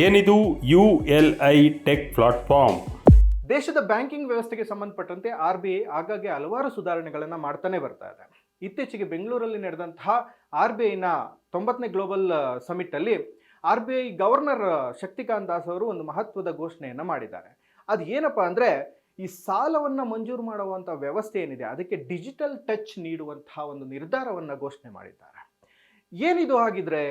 ಏನಿದು U L I tech platform? ದೇಶದ banking ವ್ಯವಸ್ಥೆಗೆ ಸಂಬಂಧಪಟ್ಟಂತೆ ಆರ್ ಬಿ ಐ ಆಗಾಗ್ಗೆ ಹಲವಾರು ಸುಧಾರಣೆಗಳನ್ನು ಮಾಡ್ತಾನೆ ಬರ್ತಾ ಇದೆ. ಇತ್ತೀಚೆಗೆ ಬೆಂಗಳೂರಲ್ಲಿ ನಡೆದಂತಹ ಆರ್ ಬಿ ಐನ ತೊಂಬತ್ತನೇ ಗ್ಲೋಬಲ್ ಸಮಿಟ್ ಅಲ್ಲಿ R B I governor Shaktikanta Das ಅವರು ಒಂದು ಮಹತ್ವದ ಘೋಷಣೆಯನ್ನು ಮಾಡಿದ್ದಾರೆ. ಅದು ಏನಪ್ಪಾ ಅಂದ್ರೆ ಈ ಸಾಲವನ್ನು ಮಂಜೂರು ಮಾಡುವಂಥ ವ್ಯವಸ್ಥೆ ಏನಿದೆ, ಅದಕ್ಕೆ ಡಿಜಿಟಲ್ ಟಚ್ ನೀಡುವಂತಹ ಒಂದು ನಿರ್ಧಾರವನ್ನು ಘೋಷಣೆ ಮಾಡಿದ್ದಾರೆ. ಏನಿದು ಹಾಗಿದ್ರೆ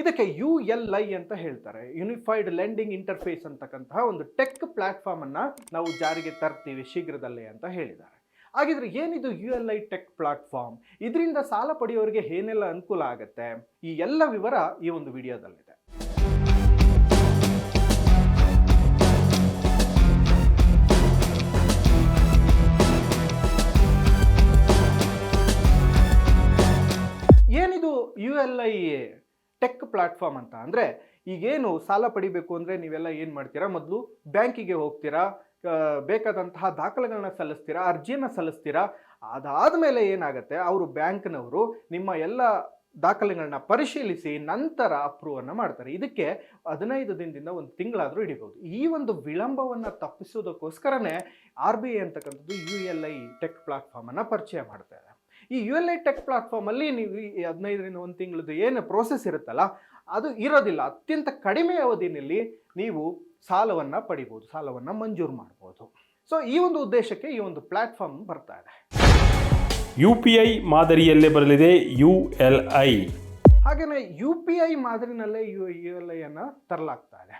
ಇದಕ್ಕೆ ಯು ಎಲ್ ಐ ಅಂತ ಹೇಳ್ತಾರೆ. ಯುನಿಫೈಡ್ ಲೆಂಡಿಂಗ್ ಇಂಟರ್ಫೇಸ್ ಅಂತಕ್ಕಂತಹ ಒಂದು ಟೆಕ್ ಪ್ಲಾಟ್ಫಾರ್ಮ್ ಅನ್ನ ನಾವು ಜಾರಿಗೆ ತರ್ತೀವಿ ಶೀಘ್ರದಲ್ಲೇ ಅಂತ ಹೇಳಿದ್ದಾರೆ. ಹಾಗಿದ್ರೆ ಏನಿದು U L I tech platform ಇದರಿಂದ ಸಾಲ ಪಡೆಯೋರಿಗೆ ಏನೆಲ್ಲ ಅನುಕೂಲ ಆಗುತ್ತೆ? ಈ ಎಲ್ಲ ವಿವರ ಈ ಒಂದು ವಿಡಿಯೋದಲ್ಲಿದೆ. ಏನಿದು U L I tech platform ಅಂತ. ಅಂದರೆ ಈಗೇನು ಸಾಲ ಪಡಿಬೇಕು ಅಂದರೆ ನೀವೆಲ್ಲ ಏನು ಮಾಡ್ತೀರಾ? ಮೊದಲು ಬ್ಯಾಂಕಿಗೆ ಹೋಗ್ತೀರಾ? ಬೇಕಾದಂತಹ ದಾಖಲೆಗಳನ್ನ ಸಲ್ಲಿಸ್ತೀರಾ? ಅರ್ಜಿಯನ್ನು ಸಲ್ಲಿಸ್ತೀರಾ? ಅದಾದ ಮೇಲೆ ಏನಾಗುತ್ತೆ? ಅವರು ಬ್ಯಾಂಕ್ನವರು ನಿಮ್ಮ ಎಲ್ಲ ದಾಖಲೆಗಳನ್ನ ಪರಿಶೀಲಿಸಿ ನಂತರ ಅಪ್ರೂವನ್ನು ಮಾಡ್ತಾರೆ. ಇದಕ್ಕೆ ಹದಿನೈದು ದಿನದಿಂದ ಒಂದು ತಿಂಗಳಾದರೂ ಹಿಡಿಬೋದು. ಈ ಒಂದು ವಿಳಂಬವನ್ನು ತಪ್ಪಿಸೋದಕ್ಕೋಸ್ಕರನೇ ಆರ್ ಬಿ ಐ ಅಂತಕ್ಕಂಥದ್ದು ಯು ಎಲ್ ಐ ಟೆಕ್ ಪ್ಲಾಟ್ಫಾರ್ಮನ್ನು ಪರಿಚಯ ಮಾಡ್ತಾ ಇದೆ ಈ ಯು ಎಲ್ ಐ ಟೆಕ್ ಪ್ಲಾಟ್ಫಾರ್ಮಲ್ಲಿ ನೀವು ಈ ಹದಿನೈದರಿಂದ ಒಂದು ತಿಂಗಳದ್ದು ಏನು ಪ್ರೋಸೆಸ್ ಇರುತ್ತಲ್ಲ ಅದು ಇರೋದಿಲ್ಲ. ಅತ್ಯಂತ ಕಡಿಮೆ ಅವಧಿಯಲ್ಲಿ ನೀವು ಸಾಲವನ್ನು ಪಡಿಬೋದು ಸಾಲವನ್ನು ಮಂಜೂರು ಮಾಡ್ಬೋದು. ಸೊ ಈ ಒಂದು ಉದ್ದೇಶಕ್ಕೆ ಈ ಒಂದು ಪ್ಲಾಟ್ಫಾರ್ಮ್ ಬರ್ತಾ ಇದೆ. ಯು ಪಿ ಐ ಮಾದರಿಯಲ್ಲೇ ಬರಲಿದೆ ಯು ಎಲ್ ಐ ಹಾಗೆಯೇ ಯು ಪಿ ಐ ಮಾದರಿನಲ್ಲೇ ಯು ಯು ಎಲ್ ಐಯನ್ನು ತರಲಾಗ್ತಾ ಇದೆ.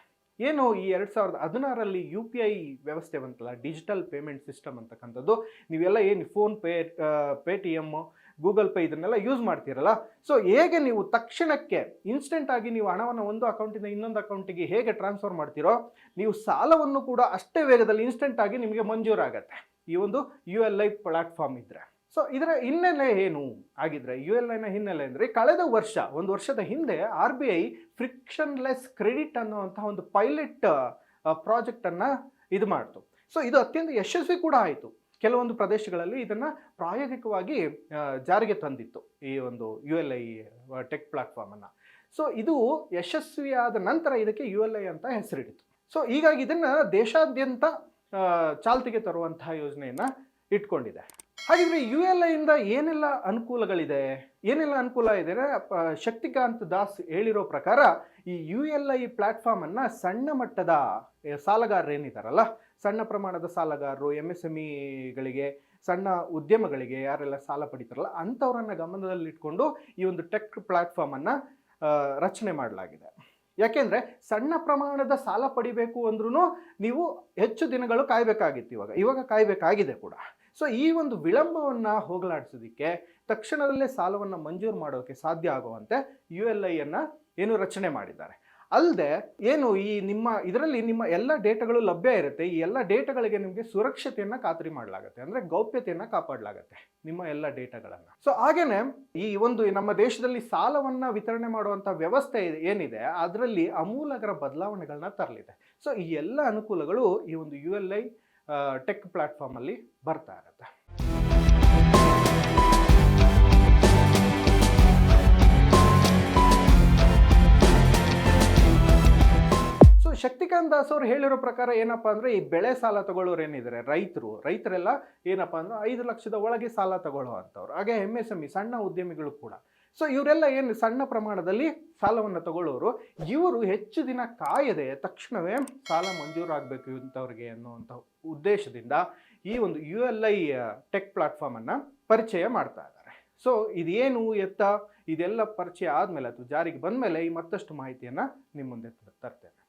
ಏನು ಈ ಎರಡು ಸಾವಿರದ ಹದಿನಾರರಲ್ಲಿ ಯು ಪಿ ಐ ವ್ಯವಸ್ಥೆ ಬಂತಲ್ಲ ಡಿಜಿಟಲ್ ಪೇಮೆಂಟ್ ಸಿಸ್ಟಮ್ ಅಂತಕ್ಕಂಥದ್ದು, ನೀವೆಲ್ಲ ಏನು PhonePe Paytm Google pay ಇದನ್ನೆಲ್ಲ ಯೂಸ್ ಮಾಡ್ತೀರಲ್ಲ? ಸೊ ಹೇಗೆ ನೀವು ತಕ್ಷಣಕ್ಕೆ ಇನ್ಸ್ಟೆಂಟ್ ಆಗಿ ನೀವು ಹಣವನ್ನು ಒಂದು ಅಕೌಂಟಿಂದ ಇನ್ನೊಂದು ಅಕೌಂಟಿಗೆ ಹೇಗೆ ಟ್ರಾನ್ಸ್ಫರ್ ಮಾಡ್ತೀರೋ, ನೀವು ಸಾಲವನ್ನು ಕೂಡ ಅಷ್ಟೇ ವೇಗದಲ್ಲಿ ಇನ್ಸ್ಟೆಂಟ್ ಆಗಿ ನಿಮಗೆ ಮಂಜೂರಾಗತ್ತೆ. ಈ ಒಂದು ಯು ಎಲ್ ಐ ಪ್ಲಾಟ್ಫಾರ್ಮ್ ಇದ್ರೆ. ಸೊ ಇದರ ಹಿನ್ನೆಲೆ ಏನು? ಆಗಿದ್ರೆ ಯು ಎಲ್ ಐನ ಹಿನ್ನೆಲೆ ಅಂದರೆ ಕಳೆದ ವರ್ಷ, ಒಂದು ವರ್ಷದ ಹಿಂದೆ R B I frictionless credit ಅನ್ನುವಂತಹ ಒಂದು ಪೈಲಟ್ ಪ್ರಾಜೆಕ್ಟನ್ನು ಇದು ಮಾಡ್ತು. ಸೊ ಇದು ಅತ್ಯಂತ ಯಶಸ್ವಿ ಕೂಡ ಆಯಿತು. ಕೆಲವೊಂದು ಪ್ರದೇಶಗಳಲ್ಲಿ ಇದನ್ನು ಪ್ರಾಯೋಗಿಕವಾಗಿ ಜಾರಿಗೆ ತಂದಿತ್ತು ಈ ಒಂದು ಯು ಎಲ್ ಐ ಟೆಕ್ ಪ್ಲಾಟ್ಫಾರ್ಮನ್ನು ಸೊ ಇದು ಯಶಸ್ವಿಯಾದ ನಂತರ ಇದಕ್ಕೆ ಯು ಎಲ್ ಐ ಅಂತ ಹೆಸರಿಡಿತು. ಸೊ ಹೀಗಾಗಿ ಇದನ್ನು ದೇಶಾದ್ಯಂತ ಚಾಲ್ತಿಗೆ ತರುವಂತಹ ಯೋಜನೆಯನ್ನು ಇಟ್ಕೊಂಡಿದೆ. ಹಾಗಿದ್ರೆ ಯು ಎಲ್ ಐಯಿಂದ ಏನೆಲ್ಲ ಅನುಕೂಲಗಳಿದೆ? ಏನೆಲ್ಲ ಅನುಕೂಲ ಇದೆ? ಶಕ್ತಿಕಾಂತ್ ದಾಸ್ ಹೇಳಿರೋ ಪ್ರಕಾರ ಈ ಯು ಎಲ್ ಐ ಪ್ಲ್ಯಾಟ್ಫಾರ್ಮನ್ನು ಸಣ್ಣ ಮಟ್ಟದ ಏ, ಸಾಲಗಾರರು ಏನಿದಾರಲ್ಲ ಸಣ್ಣ ಪ್ರಮಾಣದ ಸಾಲಗಾರರು ಎಂ ಎಸ್ ಎಂ ಇಗಳಿಗೆ ಸಣ್ಣ ಉದ್ಯಮಗಳಿಗೆ ಯಾರೆಲ್ಲ ಸಾಲ ಪಡಿತಾರಲ್ಲ ಅಂಥವ್ರನ್ನ ಗಮನದಲ್ಲಿಟ್ಕೊಂಡು ಈ ಒಂದು ಟೆಕ್ ಪ್ಲ್ಯಾಟ್ಫಾರ್ಮನ್ನು ರಚನೆ ಮಾಡಲಾಗಿದೆ. ಯಾಕೆಂದರೆ ಸಣ್ಣ ಪ್ರಮಾಣದ ಸಾಲ ಪಡಿಬೇಕು ಅಂದ್ರೂ ನೀವು ಹೆಚ್ಚು ದಿನಗಳು ಕಾಯಬೇಕಾಗಿತ್ತು ಇವಾಗ. ಇವಾಗ ಕಾಯಬೇಕಾಗಿದೆ ಕೂಡ. ಸೊ ಈ ಒಂದು ವಿಳಂಬವನ್ನು ಹೋಗಲಾಡಿಸೋದಕ್ಕೆ ತಕ್ಷಣದಲ್ಲೇ ಸಾಲವನ್ನು ಮಂಜೂರು ಮಾಡೋಕ್ಕೆ ಸಾಧ್ಯ ಆಗುವಂತೆ ಯು ಎಲ್ ಐಯನ್ನು ಏನು ರಚನೆ ಮಾಡಿದ್ದಾರೆ. ಅಲ್ಲದೆ ಏನು ಈ ನಿಮ್ಮ, ಇದರಲ್ಲಿ ನಿಮ್ಮ ಎಲ್ಲ ಡೇಟಾಗಳು ಲಭ್ಯ ಇರುತ್ತೆ. ಈ ಎಲ್ಲ ಡೇಟಾಗಳಿಗೆ ನಿಮಗೆ ಸುರಕ್ಷತೆಯನ್ನು ಖಾತ್ರಿ ಮಾಡಲಾಗುತ್ತೆ. ಅಂದರೆ ಗೌಪ್ಯತೆಯನ್ನು ಕಾಪಾಡಲಾಗುತ್ತೆ ನಿಮ್ಮ ಎಲ್ಲ ಡೇಟಾಗಳನ್ನು. ಸೊ ಹಾಗೇನೆ ಈ ಒಂದು ನಮ್ಮ ದೇಶದಲ್ಲಿ ಸಾಲವನ್ನು ವಿತರಣೆ ಮಾಡುವಂಥ ವ್ಯವಸ್ಥೆ ಏನಿದೆ, ಅದರಲ್ಲಿ ಅಮೂಲಾಗ್ರ ಬದಲಾವಣೆಗಳನ್ನ ತರಲಿದೆ. ಸೊ ಈ ಎಲ್ಲ ಅನುಕೂಲಗಳು ಈ ಒಂದು ಯು ಎಲ್ ಐ ಟೆಕ್ ಪ್ಲಾಟ್ಫಾರ್ಮಲ್ಲಿ ಬರ್ತಾ ಇರುತ್ತೆ. ಸೊ ಶಕ್ತಿಕಾಂತ್ ದಾಸ್ ಅವರು ಹೇಳಿರೋ ಪ್ರಕಾರ ಏನಪ್ಪಾ ಅಂದ್ರೆ ಈ ಬೆಳೆ ಸಾಲ ತಗೊಳ್ಳೋರು ಏನಿದ್ದಾರೆ ರೈತರು. ರೈತರೆಲ್ಲ ಏನಪ್ಪಾ ಅಂದ್ರೆ ಐದು ಲಕ್ಷದ ಒಳಗೆ ಸಾಲ ತಗೊಳ್ಳೋ ಅಂಥವ್ರು. ಹಾಗೆ ಎಂ ಎಸ್ ಎಂ ಇ ಸಣ್ಣ ಉದ್ಯಮಿಗಳು ಕೂಡ. ಸೊ ಇವರೆಲ್ಲ ಏನು ಸಣ್ಣ ಪ್ರಮಾಣದಲ್ಲಿ ಸಾಲವನ್ನು ತಗೊಳ್ಳೋರು. ಇವರು ಹೆಚ್ಚು ದಿನ ಕಾಯದೆ ತಕ್ಷಣವೇ ಸಾಲ ಮಂಜೂರಾಗಬೇಕು ಇಂಥವ್ರಿಗೆ ಅನ್ನುವಂಥ ಉದ್ದೇಶದಿಂದ ಈ ಒಂದು ಯು ಎಲ್ ಐ ಟೆಕ್ ಪ್ಲಾಟ್ಫಾರ್ಮನ್ನು ಪರಿಚಯ ಮಾಡ್ತಾ ಇದ್ದಾರೆ. ಸೊ ಇದೇನು ಎತ್ತ? ಇದೆಲ್ಲ ಪರಿಚಯ ಆದಮೇಲೆ ಅಥವಾ ಜಾರಿಗೆ ಬಂದಮೇಲೆ ಈ ಮತ್ತಷ್ಟು ಮಾಹಿತಿಯನ್ನು ನಿಮ್ಮ ಮುಂದೆ ತರ್ತೇನೆ.